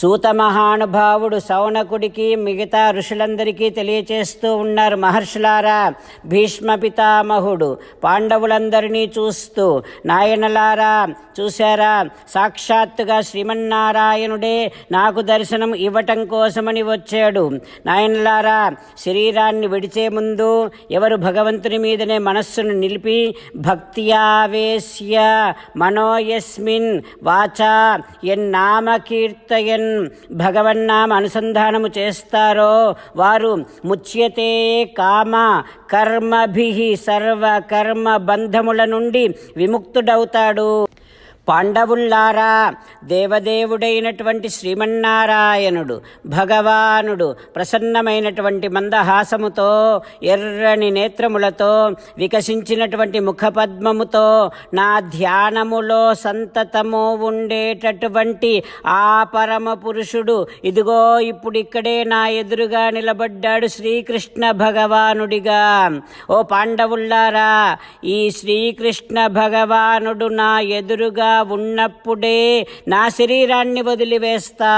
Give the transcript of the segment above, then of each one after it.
సూత మహానుభావుడు సౌనకుడికి మిగతా ఋషులందరికీ తెలియచేస్తూ ఉన్నారు మహర్షులారా. భీష్మ పితామహుడు పాండవులందరినీ చూస్తూ నాయనలారా చూశారా? సాక్షాత్తుగా శ్రీమన్నారాయణుడే నాకు దర్శనం ఇవ్వటం కోసమని వచ్చాడు. నాయనలారా శరీరాన్ని విడిచే ముందు ఎవరు భగవంతుని మీదనే మనస్సును నిలిపి భక్త్యావేశ్య మనోయస్మిన్ వాచా ఎన్నామకీర్తయన్ భగవన్నామ అనుసంధానము చేస్తారో వారు ముచ్యతే కామ కర్మభి సర్వ కర్మ బంధముల నుండి విముక్తుడవుతాడు. పాండవుల్లారా దేవదేవుడైనటువంటి శ్రీమన్నారాయణుడు భగవానుడు ప్రసన్నమైనటువంటి మందహాసముతో ఎర్రని నేత్రములతో వికసించినటువంటి ముఖపద్మముతో నా ధ్యానములో సంతతము ఉండేటటువంటి ఆ పరమ పురుషుడు ఇదిగో ఇప్పుడు ఇక్కడే నా ఎదురుగా నిలబడ్డాడు శ్రీకృష్ణ భగవానుడిగా. ఓ పాండవుల్లారా ఈ శ్రీకృష్ణ భగవానుడు నా ఎదురుగా ఉన్నప్పుడే నా శరీరాన్ని వదిలివేస్తా.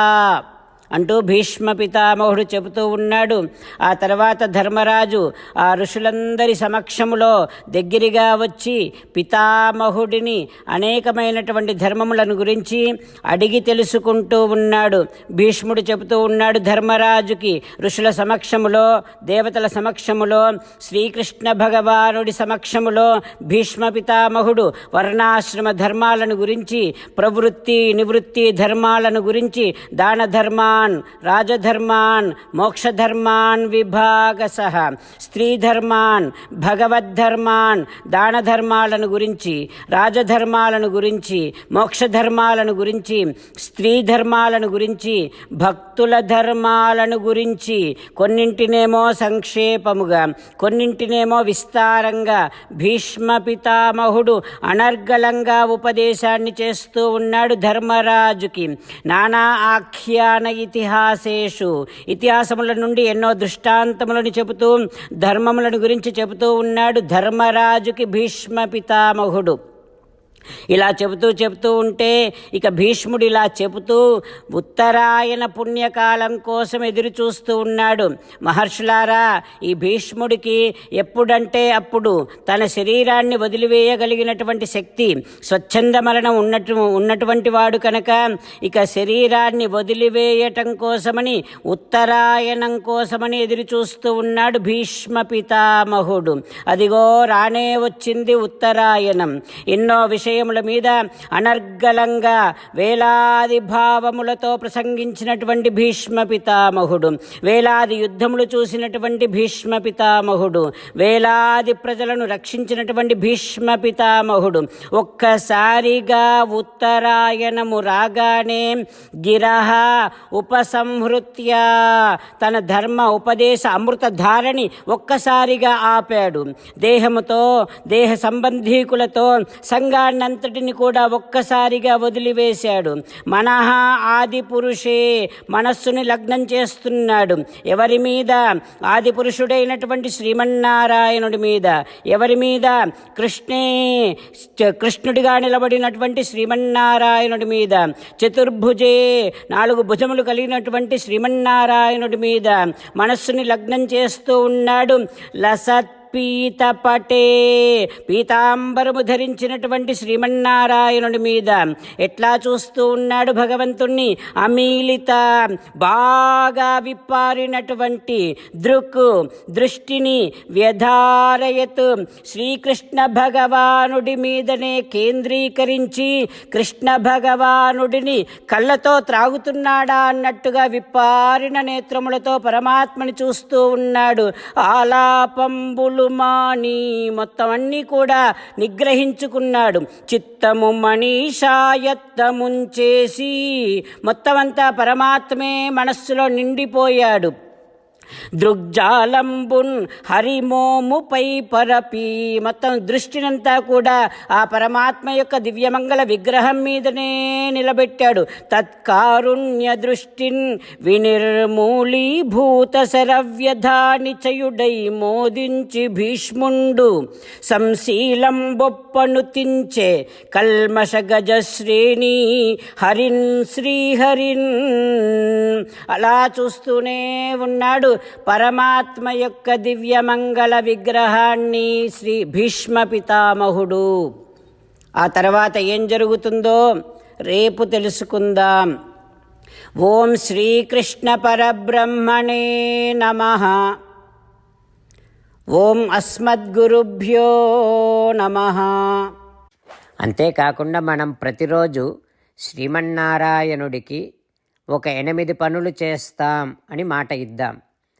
అంటూ భీష్మ పితామహుడు చెబుతూ ఉన్నాడు. ఆ తర్వాత ధర్మరాజు ఆ ఋషులందరి సమక్షములో దగ్గరగా వచ్చి పితామహుడిని అనేకమైనటువంటి ధర్మములను గురించి అడిగి తెలుసుకుంటూ ఉన్నాడు. భీష్ముడు చెబుతూ ఉన్నాడు ధర్మరాజుకి ఋషుల సమక్షములో దేవతల సమక్షములో శ్రీకృష్ణ భగవానుడి సమక్షములో భీష్మ పితామహుడు వర్ణాశ్రమ ధర్మాలను గురించి ప్రవృత్తి నివృత్తి ధర్మాలను గురించి దాన ధర్మాన్ రాజధర్మాన్ మోక్షధర్మాన్ విభాగస స్త్రీధర్మాన్ భగవద్ధర్మాన్ దాన ధర్మాలను గురించి రాజధర్మాలను గురించి మోక్షధర్మాలను గురించి స్త్రీ ధర్మాలను గురించి భక్తుల ధర్మాలను గురించి కొన్నింటినేమో సంక్షేపముగా కొన్నింటినేమో విస్తారంగా భీష్మ పితామహుడు అనర్గళంగా ఉపదేశాన్ని చేస్తూ ఉన్నాడు ధర్మరాజుకి. నానా ఆఖ్యాన ఇతిహాసేషు. ఇతిహాసముల నుండి ఎన్నో దృష్టాంతములను చెబుతూ ధర్మములను గురించి చెబుతూ ఉన్నాడు ధర్మరాజుకి భీష్మ పితామహుడు ఇలా చెబుతూ చెబుతూ ఉంటే ఇక భీష్ముడు ఇలా చెబుతూ ఉత్తరాయణ పుణ్యకాలం కోసం ఎదురు చూస్తూ ఉన్నాడు. మహర్షులారా ఈ భీష్ముడికి ఎప్పుడంటే అప్పుడు తన శరీరాన్ని వదిలివేయగలిగినటువంటి శక్తి స్వచ్ఛంద మరణం ఉన్నట్టు ఉన్నటువంటి వాడు కనుక ఇక శరీరాన్ని వదిలివేయటం కోసమని ఉత్తరాయణం కోసమని ఎదురు చూస్తూ ఉన్నాడు భీష్మ పితామహుడు. అదిగో రానే వచ్చింది ఉత్తరాయణం. ఎన్నో విషయముల మీద అనర్గళంగా వేలాది భావములతో ప్రసంగించినటువంటి భీష్మ పితామహుడు వేలాది యుద్ధములు చూసినటువంటి భీష్మ పితామహుడు వేలాది ప్రజలను రక్షించినటువంటి భీష్మ పితామహుడు ఒక్కసారిగా ఉత్తరాయణము రాగానే గిరహ ఉపసంహృత్య తన ధర్మ ఉపదేశ అమృత ధారని ఒక్కసారిగా ఆపాడు. దేహముతో దేహ సంబంధీకులతో సంఘాన్ని విశ్వాన్నంతటిని కూడా ఒక్కసారిగా వదిలివేశాడు. మనహ ఆది పురుషే మనస్సుని లగ్నం చేస్తున్నాడు. ఎవరి మీద? ఆది పురుషుడైనటువంటి శ్రీమన్నారాయణుడి మీద. ఎవరి మీద? కృష్ణే కృష్ణుడిగా నిలబడినటువంటి శ్రీమన్నారాయణుడి మీద. చతుర్భుజే నాలుగు భుజములు కలిగినటువంటి శ్రీమన్నారాయణుడి మీద. మనస్సుని లగ్నం చేస్తూ ఉన్నాడు. లసత్ పీతపటే పీతాంబరము ధరించినటువంటి శ్రీమన్నారాయణుడి మీద ఎట్లా చూస్తూ ఉన్నాడు భగవంతుణ్ణి? అమీలిత బాగా విప్పారినటువంటి దృక్కు దృష్టిని వ్యధారయత్ శ్రీకృష్ణ భగవానుడి మీదనే కేంద్రీకరించి కృష్ణ భగవానుడిని కళ్ళతో త్రాగుతున్నాడా అన్నట్టుగా విప్పారిన నేత్రములతో పరమాత్మని చూస్తూ ఉన్నాడు. ఆలాపంబులు మాని మొత్తం అన్నీ కూడా నిగ్రహించుకున్నాడు. చిత్తము మనీషాయత్తముంచేసి మొత్తం అంతా పరమాత్మే మనస్సులో నిండిపోయాడు. దృగ్జాలంబున్ హరిమోముపై పరపి. మొత్తం దృష్టినంతా కూడా ఆ పరమాత్మ యొక్క దివ్యమంగళ విగ్రహం మీదనే నిలబెట్టాడు. తత్కారుణ్య దృష్టిన్ వినిర్మూలీభూత శరవ్యధానిచయుడై మోదించి భీష్ముండు సంశీలం బొప్పను తించే కల్మష గజ శ్రేణి హరిన్ శ్రీహరిన్ అలా చూస్తూనే ఉన్నాడు. పరమాత్మ యొక్క దివ్యమంగళ విగ్రహాన్ని శ్రీ భీష్మ పితామహుడు. ఆ తర్వాత ఏం జరుగుతుందో రేపు తెలుసుకుందాం. ఓం శ్రీకృష్ణ పరబ్రహ్మణే నమ. ఓం అస్మద్గురుభ్యో నమ. అంతేకాకుండా మనం ప్రతిరోజు శ్రీమన్నారాయణుడికి ఒక ఎనిమిది పనులు చేస్తాం అని మాట ఇద్దాం.